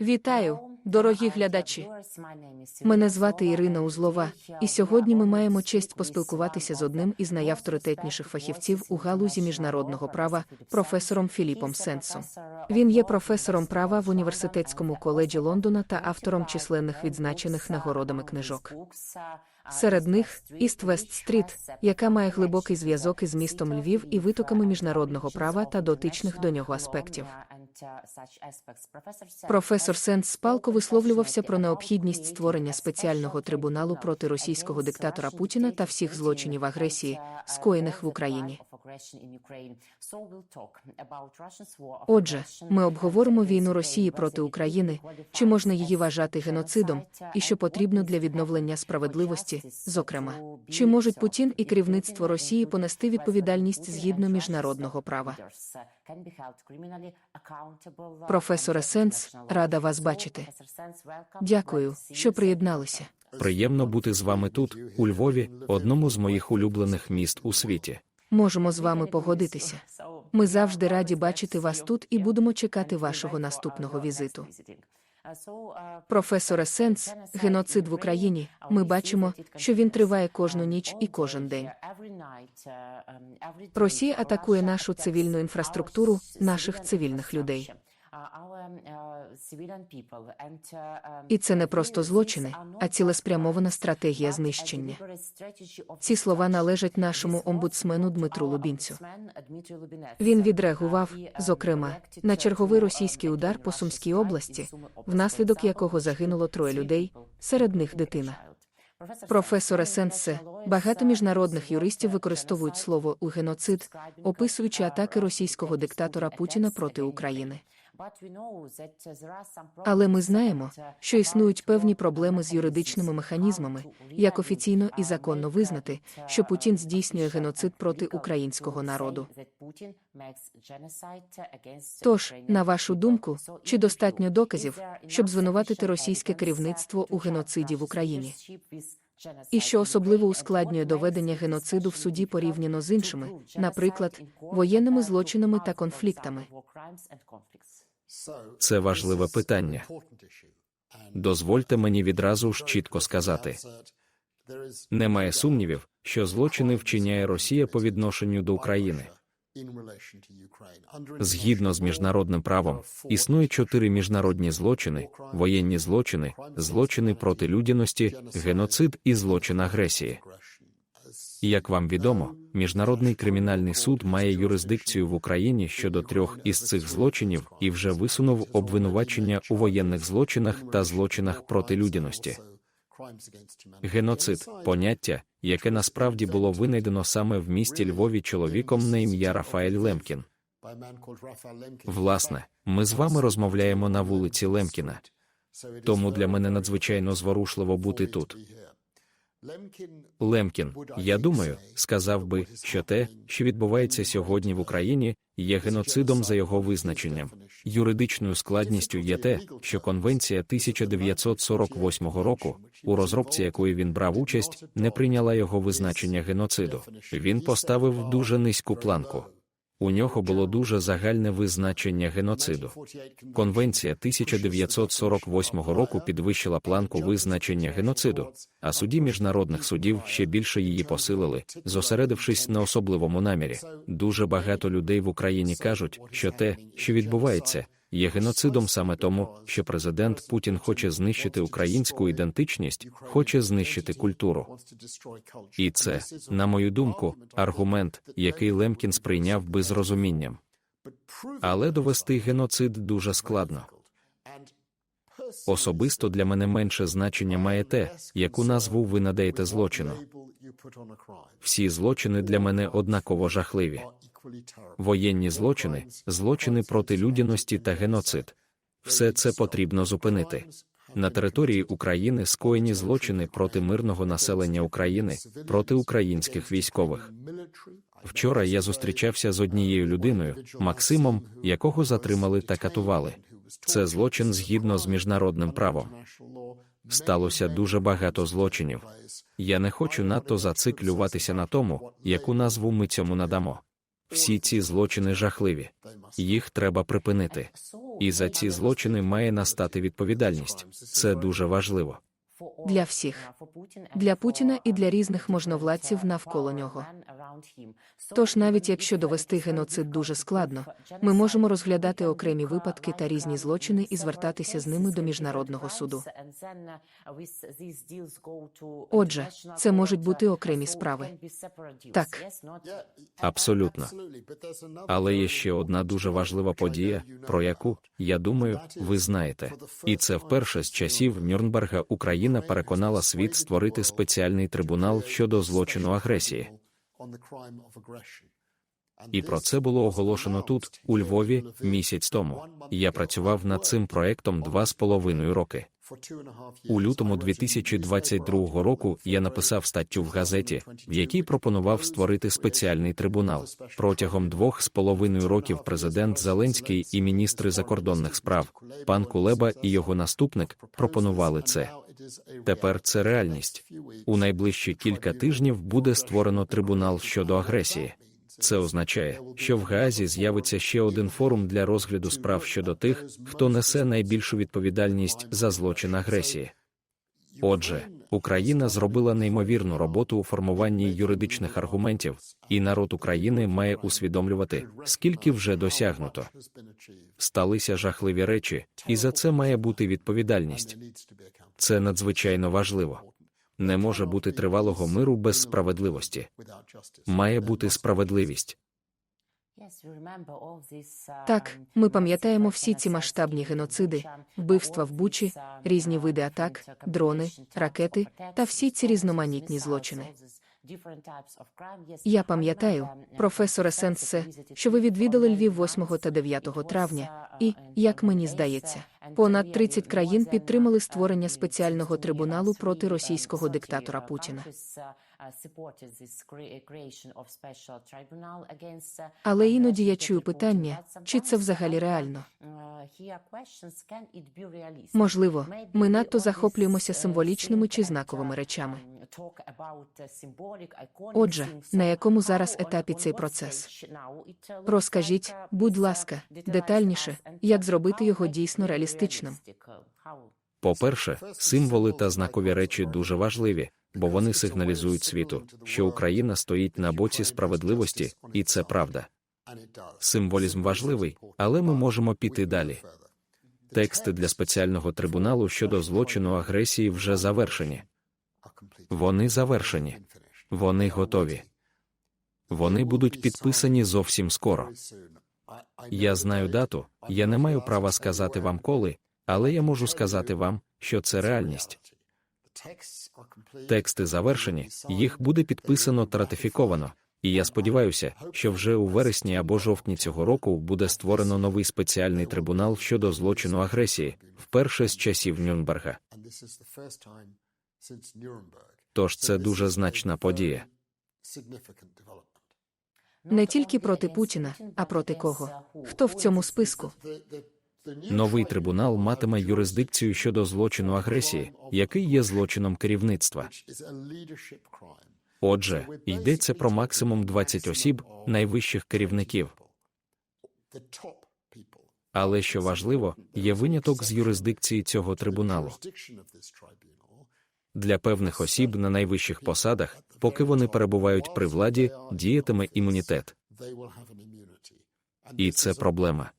Вітаю, дорогі глядачі. Мене звати Ірина Узлова, і сьогодні ми маємо честь поспілкуватися з одним із найавторитетніших фахівців у галузі міжнародного права, професором Філіпом Сенсом. Він є професором права в університетському коледжі Лондона та автором численних відзначених нагородами книжок. Серед них Іст Вест Стріт, яка має глибокий зв'язок із містом Львів і витоками міжнародного права та дотичних до нього аспектів. Професор Сенс спалко висловлювався про необхідність створення спеціального трибуналу проти російського диктатора Путіна та всіх злочинів агресії, скоєних в Україні. Отже, ми обговоримо війну Росії проти України, чи можна її вважати геноцидом, і що потрібно для відновлення справедливості, зокрема, чи можуть Путін і керівництво Росії понести відповідальність згідно міжнародного права. Професоре Сенс, рада вас бачити. Дякую, що приєдналися. Приємно бути з вами тут, у Львові, одному з моїх улюблених міст у світі. Можемо з вами погодитися. Ми завжди раді бачити вас тут і будемо чекати вашого наступного візиту. Професоре Сенс, геноцид в Україні. Ми бачимо, що він триває кожну ніч і кожен день. Росія атакує нашу цивільну інфраструктуру, наших цивільних людей. І це не просто злочини, а цілеспрямована стратегія знищення. Ці слова належать нашому омбудсмену Дмитру Лубінцю. Він відреагував, зокрема, на черговий російський удар по Сумській області, внаслідок якого загинуло троє людей, серед них дитина. Професоре Сенсе, багато міжнародних юристів використовують слово у геноцид, описуючи атаки російського диктатора Путіна проти України. Але ми знаємо, що існують певні проблеми з юридичними механізмами, як офіційно і законно визнати, що Путін здійснює геноцид проти українського народу. Тож, на вашу думку, чи достатньо доказів, щоб звинуватити російське керівництво у геноциді в Україні? І що особливо ускладнює доведення геноциду в суді порівняно з іншими, наприклад, воєнними злочинами та конфліктами. Це важливе питання. Дозвольте мені відразу ж чітко сказати. Немає сумнівів, що злочини вчиняє Росія по відношенню до України. Згідно з міжнародним правом, існує чотири міжнародні злочини: воєнні злочини, злочини проти людяності, геноцид і злочин агресії. Як вам відомо, Міжнародний кримінальний суд має юрисдикцію в Україні щодо трьох із цих злочинів і вже висунув обвинувачення у воєнних злочинах та злочинах проти людяності. Геноцид поняття, яке насправді було винайдено саме в місті Львові чоловіком на ім'я Рафаель Лемкін. Власне, ми з вами розмовляємо на вулиці Лемкіна. Тому для мене надзвичайно зворушливо бути тут. Лемкін, я думаю, сказав би, що те, що відбувається сьогодні в Україні, є геноцидом за його визначенням. Юридичною складністю є те, що Конвенція 1948 року, у розробці якої він брав участь, не прийняла його визначення геноциду. Він поставив дуже низьку планку. У нього було дуже загальне визначення геноциду. Конвенція 1948 року підвищила планку визначення геноциду, а суді міжнародних судів ще більше її посилили, зосередившись на особливому намірі. Дуже багато людей в Україні кажуть, що те, що відбувається, є геноцидом саме тому, що президент Путін хоче знищити українську ідентичність, хоче знищити культуру. І це, на мою думку, аргумент, який Лемкін сприйняв би з розумінням. Але довести геноцид дуже складно. Особисто для мене менше значення має те, яку назву ви надаєте злочину. Всі злочини для мене однаково жахливі. Воєнні злочини, злочини проти людяності та геноцид. Все це потрібно зупинити. На території України скоєні злочини проти мирного населення України, проти українських військових. Вчора я зустрічався з однією людиною, Максимом, якого затримали та катували. Це злочин згідно з міжнародним правом. Сталося дуже багато злочинів. Я не хочу надто зациклюватися на тому, яку назву ми цьому надамо. Всі ці злочини жахливі. Їх треба припинити. І за ці злочини має настати відповідальність. Це дуже важливо. Для всіх. Для Путіна і для різних можновладців навколо нього. Тож, навіть якщо довести геноцид дуже складно, ми можемо розглядати окремі випадки та різні злочини і звертатися з ними до міжнародного суду. Отже, це можуть бути окремі справи. Так. Абсолютно. Але є ще одна дуже важлива подія, про яку, я думаю, ви знаєте. І це вперше з часів Нюрнберга Україна переконала світ створити спеціальний трибунал щодо злочину агресії. І про це було оголошено тут, у Львові, місяць тому. Я працював над цим проектом два з половиною роки. У лютому 2022 року я написав статтю в газеті, в якій пропонував створити спеціальний трибунал. Протягом двох з половиною років президент Зеленський і міністри закордонних справ, пан Кулеба і його наступник пропонували це. Тепер це реальність. У найближчі кілька тижнів буде створено трибунал щодо агресії. Це означає, що в Гаазі з'явиться ще один форум для розгляду справ щодо тих, хто несе найбільшу відповідальність за злочин агресії. Отже, Україна зробила неймовірну роботу у формуванні юридичних аргументів, і народ України має усвідомлювати, скільки вже досягнуто. Сталися жахливі речі, і за це має бути відповідальність. Це надзвичайно важливо. Не може бути тривалого миру без справедливості. Має бути справедливість. Так, ми пам'ятаємо всі ці масштабні геноциди, вбивства в Бучі, різні види атак, дрони, ракети та всі ці різноманітні злочини. Я пам'ятаю, професоре Сенсе, що ви відвідали Львів 8 та 9 травня, і, як мені здається, понад 30 країн підтримали створення спеціального трибуналу проти російського диктатора Путіна. Але іноді я чую питання, чи це взагалі реально. Можливо, ми надто захоплюємося символічними чи знаковими речами. Отже, на якому зараз етапі цей процес? Розкажіть, будь ласка, детальніше, як зробити його дійсно реалістичним. По-перше, символи та знакові речі дуже важливі, бо вони сигналізують світу, що Україна стоїть на боці справедливості, і це правда. Символізм важливий, але ми можемо піти далі. Тексти для спеціального трибуналу щодо злочину агресії вже завершені. Вони завершені, вони готові. Вони будуть підписані зовсім скоро. Я знаю дату, я не маю права сказати вам коли, але я можу сказати вам, що це реальність. Тексти завершені, їх буде підписано та ратифіковано. І я сподіваюся, що вже у вересні або жовтні цього року буде створено новий спеціальний трибунал щодо злочину агресії, вперше з часів Нюрнберга. Тож це дуже значна подія. Не тільки проти Путіна, а проти кого? Хто в цьому списку? Новий трибунал матиме юрисдикцію щодо злочину агресії, який є злочином керівництва. Отже, йдеться про максимум 20 осіб, найвищих керівників. Але що важливо, є виняток з юрисдикції цього трибуналу. Для певних осіб на найвищих посадах, поки вони перебувають при владі, діятиме імунітет. І це проблема.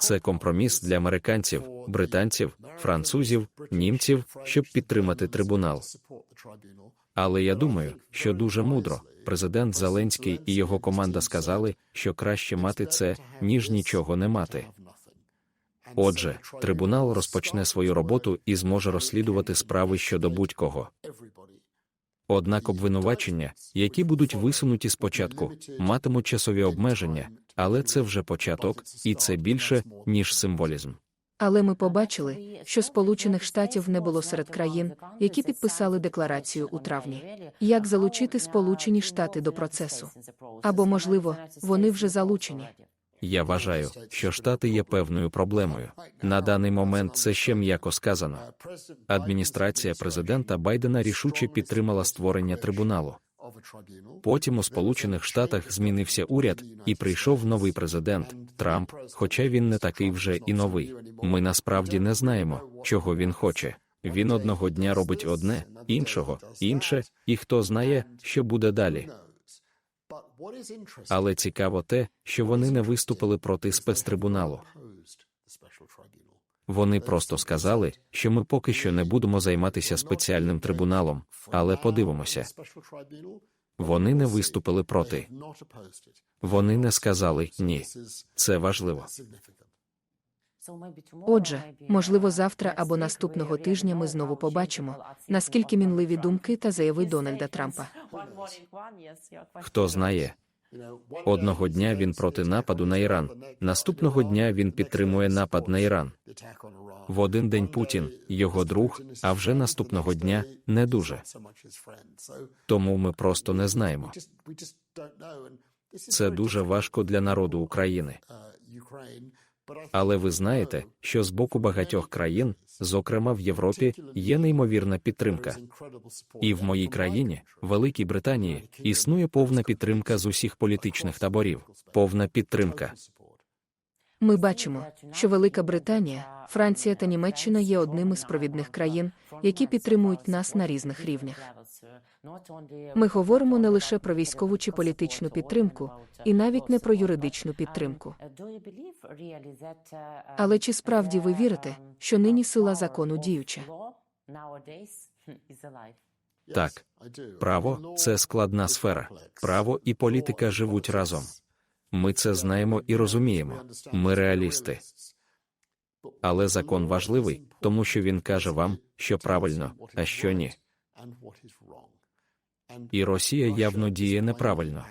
Це компроміс для американців, британців, французів, німців, щоб підтримати трибунал. Але я думаю, що дуже мудро президент Зеленський і його команда сказали, що краще мати це, ніж нічого не мати. Отже, трибунал розпочне свою роботу і зможе розслідувати справи щодо будь-кого. Однак обвинувачення, які будуть висунуті спочатку, матимуть часові обмеження, але це вже початок, і це більше, ніж символізм. Але ми побачили, що Сполучених Штатів не було серед країн, які підписали декларацію у травні. Як залучити Сполучені Штати до процесу? Або, можливо, вони вже залучені. Я вважаю, що штати є певною проблемою. На даний момент це ще м'яко сказано. Адміністрація президента Байдена рішуче підтримала створення трибуналу. Потім у Сполучених Штатах змінився уряд, і прийшов новий президент Трамп, хоча він не такий вже і новий. Ми насправді не знаємо, чого він хоче. Він одного дня робить одне, іншого, інше, і хто знає, що буде далі. Але цікаво те, що вони не виступили проти спецтрибуналу. Вони просто сказали, що ми поки що не будемо займатися спеціальним трибуналом, але подивимося. Вони не виступили проти. Вони не сказали ні. Це важливо. Отже, можливо, завтра або наступного тижня ми знову побачимо, наскільки мінливі думки та заяви Дональда Трампа. Хто знає, одного дня він проти нападу на Іран, наступного дня він підтримує напад на Іран. В один день Путін, його друг, а вже наступного дня не дуже. Тому ми просто не знаємо. Це дуже важко для народу України. Але ви знаєте, що з боку багатьох країн, зокрема в Європі, є неймовірна підтримка. І в моїй країні, Великій Британії, існує повна підтримка з усіх політичних таборів. Повна підтримка. Ми бачимо, що Велика Британія, Франція та Німеччина є одними з провідних країн, які підтримують нас на різних рівнях. Ми говоримо не лише про військову чи політичну підтримку, і навіть не про юридичну підтримку. Але чи справді ви вірите, що нині сила закону діюча? Так, право це складна сфера. Право і політика живуть разом. Ми це знаємо і розуміємо. Ми реалісти. Але закон важливий, тому що він каже вам, що правильно, а що ні. І Росія явно діє неправильно.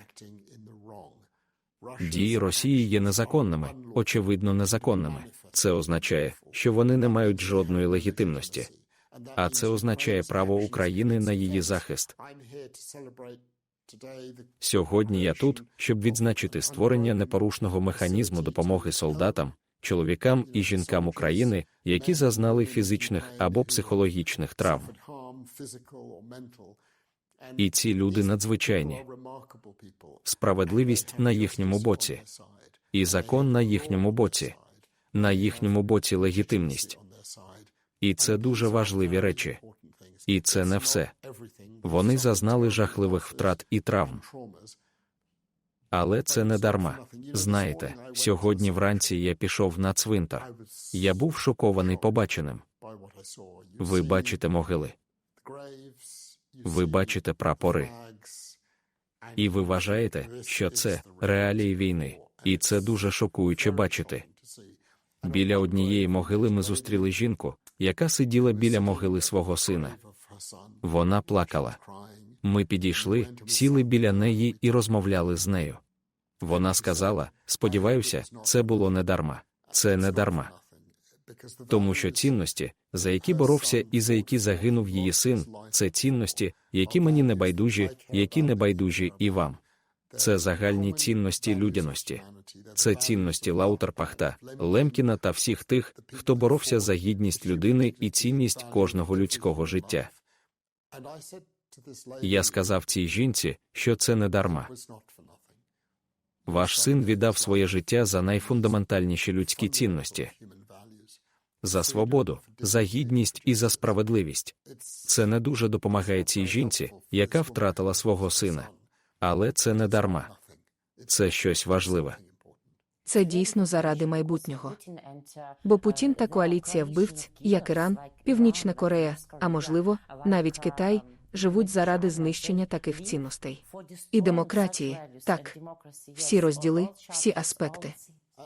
Дії Росії є незаконними, очевидно, незаконними. Це означає, що вони не мають жодної легітимності. А це означає право України на її захист. Сьогодні я тут, щоб відзначити створення непорушного механізму допомоги солдатам, чоловікам і жінкам України, які зазнали фізичних або психологічних травм. І ці люди надзвичайні. Справедливість на їхньому боці, і закон на їхньому боці, на їхньому боці легітимність. І це дуже важливі речі. І це не все. Вони зазнали жахливих втрат і травм. Але це не дарма. Знаєте, сьогодні вранці я пішов на цвинтар. Я був шокований побаченим. Ви бачите могили, ви бачите прапори. І ви вважаєте, що це реалії війни, і це дуже шокуюче бачити. Біля однієї могили ми зустріли жінку, яка сиділа біля могили свого сина. Вона плакала. Ми підійшли, сіли біля неї і розмовляли з нею. Вона сказала: сподіваюся, це було не дарма. Це не дарма. Тому що цінності, за які боровся і за які загинув її син, це цінності, які мені не байдужі, які не байдужі і вам. Це загальні цінності людяності. Це цінності Лаутерпахта, Лемкіна та всіх тих, хто боровся за гідність людини і цінність кожного людського життя. Я сказав цій жінці, що це не дарма. Ваш син віддав своє життя за найфундаментальніші людські цінності за свободу, за гідність і за справедливість. Це не дуже допомагає цій жінці, яка втратила свого сина. Але це не дарма. Це щось важливе. Це дійсно заради майбутнього. Бо Путін та коаліція вбивць, як Іран, Північна Корея, а можливо, навіть Китай, живуть заради знищення таких цінностей. І демократії, так, всі розділи, всі аспекти.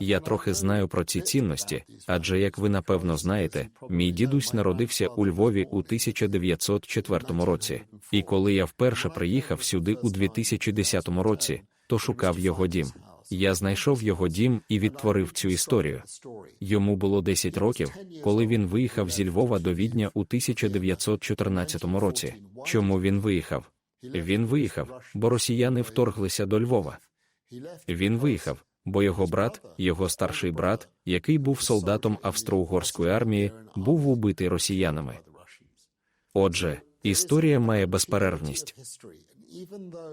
Я трохи знаю про ці цінності, адже, як ви напевно знаєте, мій дідусь народився у Львові у 1904 році. І коли я вперше приїхав сюди у 2010 році, то шукав його дім. Я знайшов його дім і відтворив цю історію. Йому було 10 років, коли він виїхав зі Львова до Відня у 1914 році. Чому він виїхав? Він виїхав, бо росіяни вторглися до Львова. Він виїхав, бо його брат, його старший брат, який був солдатом австро-угорської армії, був убитий росіянами. Отже, історія має безперервність.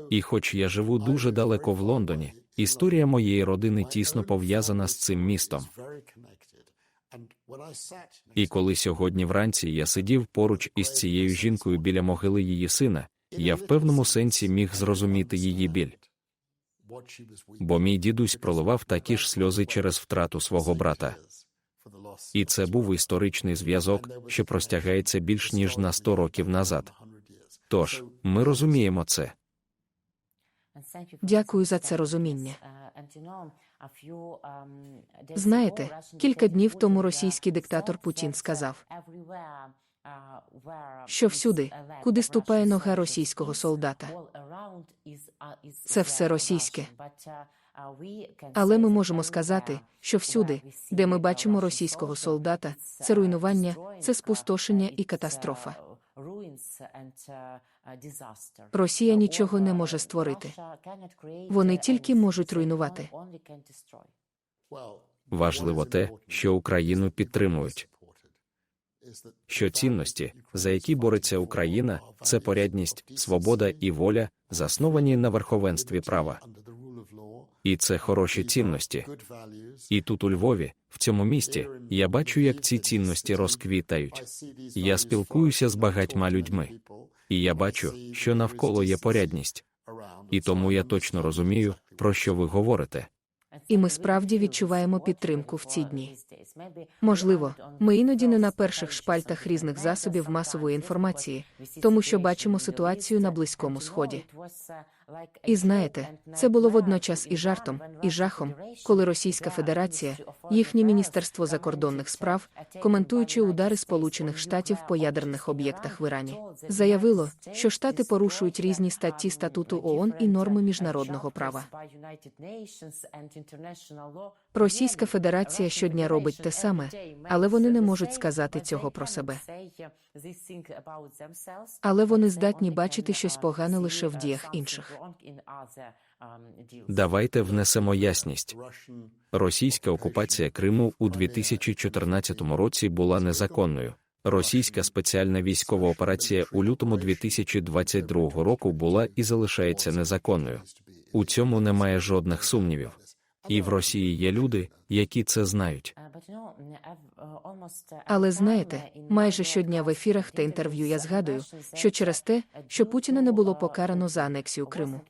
І хоч я живу дуже далеко в Лондоні, історія моєї родини тісно пов'язана з цим містом. І коли сьогодні вранці я сидів поруч із цією жінкою біля могили її сина, я в певному сенсі міг зрозуміти її біль. Бо мій дідусь проливав такі ж сльози через втрату свого брата. І це був історичний зв'язок, що простягається більш ніж на 100 років назад. Тож, ми розуміємо це. Дякую за це розуміння. Знаєте, кілька днів тому російський диктатор Путін сказав, що всюди, куди ступає нога російського солдата, це все російське. Але ми можемо сказати, що всюди, де ми бачимо російського солдата, це руйнування, це спустошення і катастрофа. Росія нічого не може створити. Вони тільки можуть руйнувати. Важливо те, що Україну підтримують. Що цінності, за які бореться Україна, це порядність, свобода і воля, засновані на верховенстві права. І це хороші цінності. І тут, у Львові, в цьому місті, я бачу, як ці цінності розквітають. Я спілкуюся з багатьма людьми, і я бачу, що навколо є порядність. І тому я точно розумію, про що ви говорите. І ми справді відчуваємо підтримку в ці дні. Можливо, ми іноді не на перших шпальтах різних засобів масової інформації, тому що бачимо ситуацію на Близькому Сході. І знаєте, це було водночас і жартом, і жахом, коли Російська Федерація, їхнє міністерство закордонних справ, коментуючи удари Сполучених Штатів по ядерних об'єктах в Ірані, заявило, що штати порушують різні статті статуту ООН і норми міжнародного права. Російська Федерація щодня робить те саме, але вони не можуть сказати цього про себе. Але вони здатні бачити щось погане лише в діях інших. Давайте внесемо ясність. Російська окупація Криму у 2014 році була незаконною. Російська спеціальна військова операція у лютому 2022 року була і залишається незаконною. У цьому немає жодних сумнівів. І в Росії є люди, які це знають. Але знаєте, майже щодня в ефірах та інтерв'ю я згадую, що через те, що Путіна не було покарано за анексію Криму,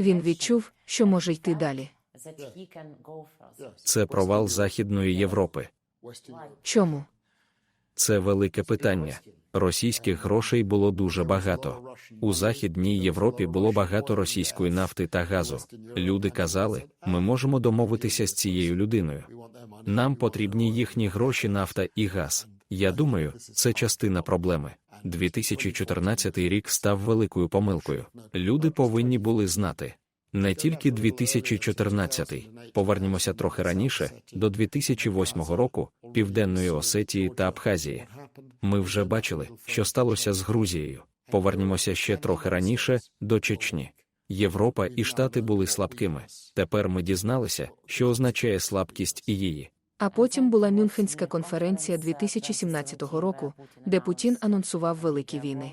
він відчув, що може йти далі. Це провал Західної Європи. Чому? Це велике питання. Російських грошей було дуже багато. У Західній Європі було багато російської нафти та газу. Люди казали, ми можемо домовитися з цією людиною. Нам потрібні їхні гроші, нафта і газ. Я думаю, це частина проблеми. 2014 рік став великою помилкою. Люди повинні були знати. Не тільки 2014, повернімося трохи раніше, до 2008 року, Південної Осетії та Абхазії. Ми вже бачили, що сталося з Грузією. Повернімося ще трохи раніше, до Чечні. Європа і Штати були слабкими. Тепер ми дізналися, що означає слабкість і її. А потім була Мюнхенська конференція 2017 року, де Путін анонсував великі війни.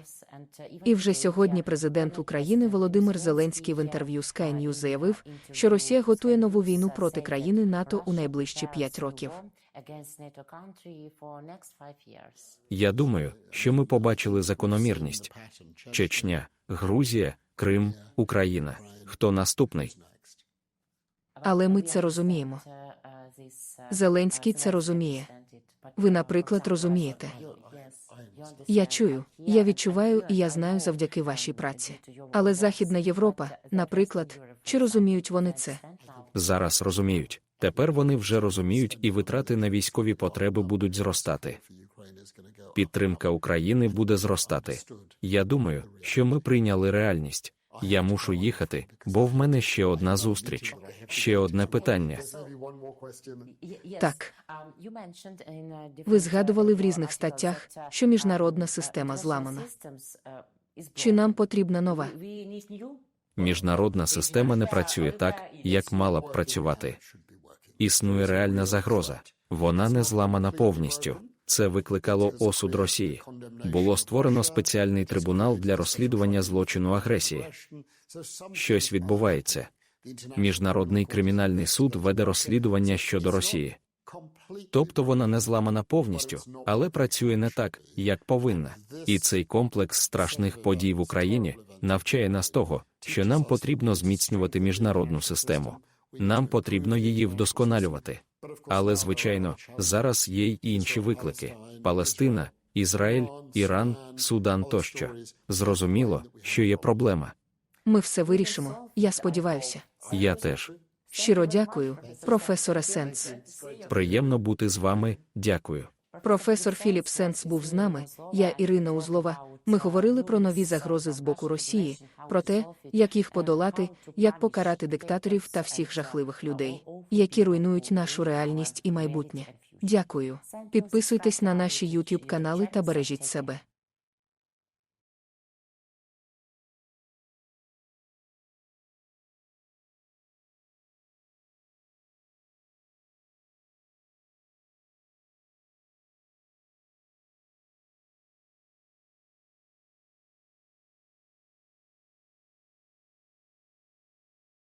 І вже сьогодні президент України Володимир Зеленський в інтерв'ю Sky News заявив, що Росія готує нову війну проти країни НАТО у найближчі п'ять років. Я думаю, що ми побачили закономірність: Чечня, Грузія, Крим, Україна. Хто наступний? Але ми це розуміємо. Зеленський це розуміє. Ви, наприклад, розумієте. Я чую, я відчуваю і я знаю завдяки вашій праці. Але Західна Європа, наприклад, чи розуміють вони це? Зараз розуміють. Тепер вони вже розуміють, і витрати на військові потреби будуть зростати. Підтримка України буде зростати. Я думаю, що ми прийняли реальність. Я мушу їхати, бо в мене ще одна зустріч, ще одне питання. Так. Ви згадували в різних статтях, що міжнародна система зламана. Чи нам потрібна нова? Міжнародна система не працює так, як мала б працювати. Існує реальна загроза. Вона не зламана повністю. Це викликало осуд Росії. Було створено спеціальний трибунал для розслідування злочину агресії. Щось відбувається. Міжнародний кримінальний суд веде розслідування щодо Росії. Тобто вона не зламана повністю, але працює не так, як повинна. І цей комплекс страшних подій в Україні навчає нас того, що нам потрібно зміцнювати міжнародну систему. Нам потрібно її вдосконалювати. Але, звичайно, зараз є й інші виклики: Палестина, Ізраїль, Іран, Судан тощо. Зрозуміло, що є проблема. Ми все вирішимо, я сподіваюся. Я теж. Щиро дякую, професоре Сенс. Приємно бути з вами. Дякую. Професор Філіп Сенс був з нами, я Ірина Узлова. Ми говорили про нові загрози з боку Росії, про те, як їх подолати, як покарати диктаторів та всіх жахливих людей, які руйнують нашу реальність і майбутнє. Дякую. Підписуйтесь на наші YouTube канали та бережіть себе.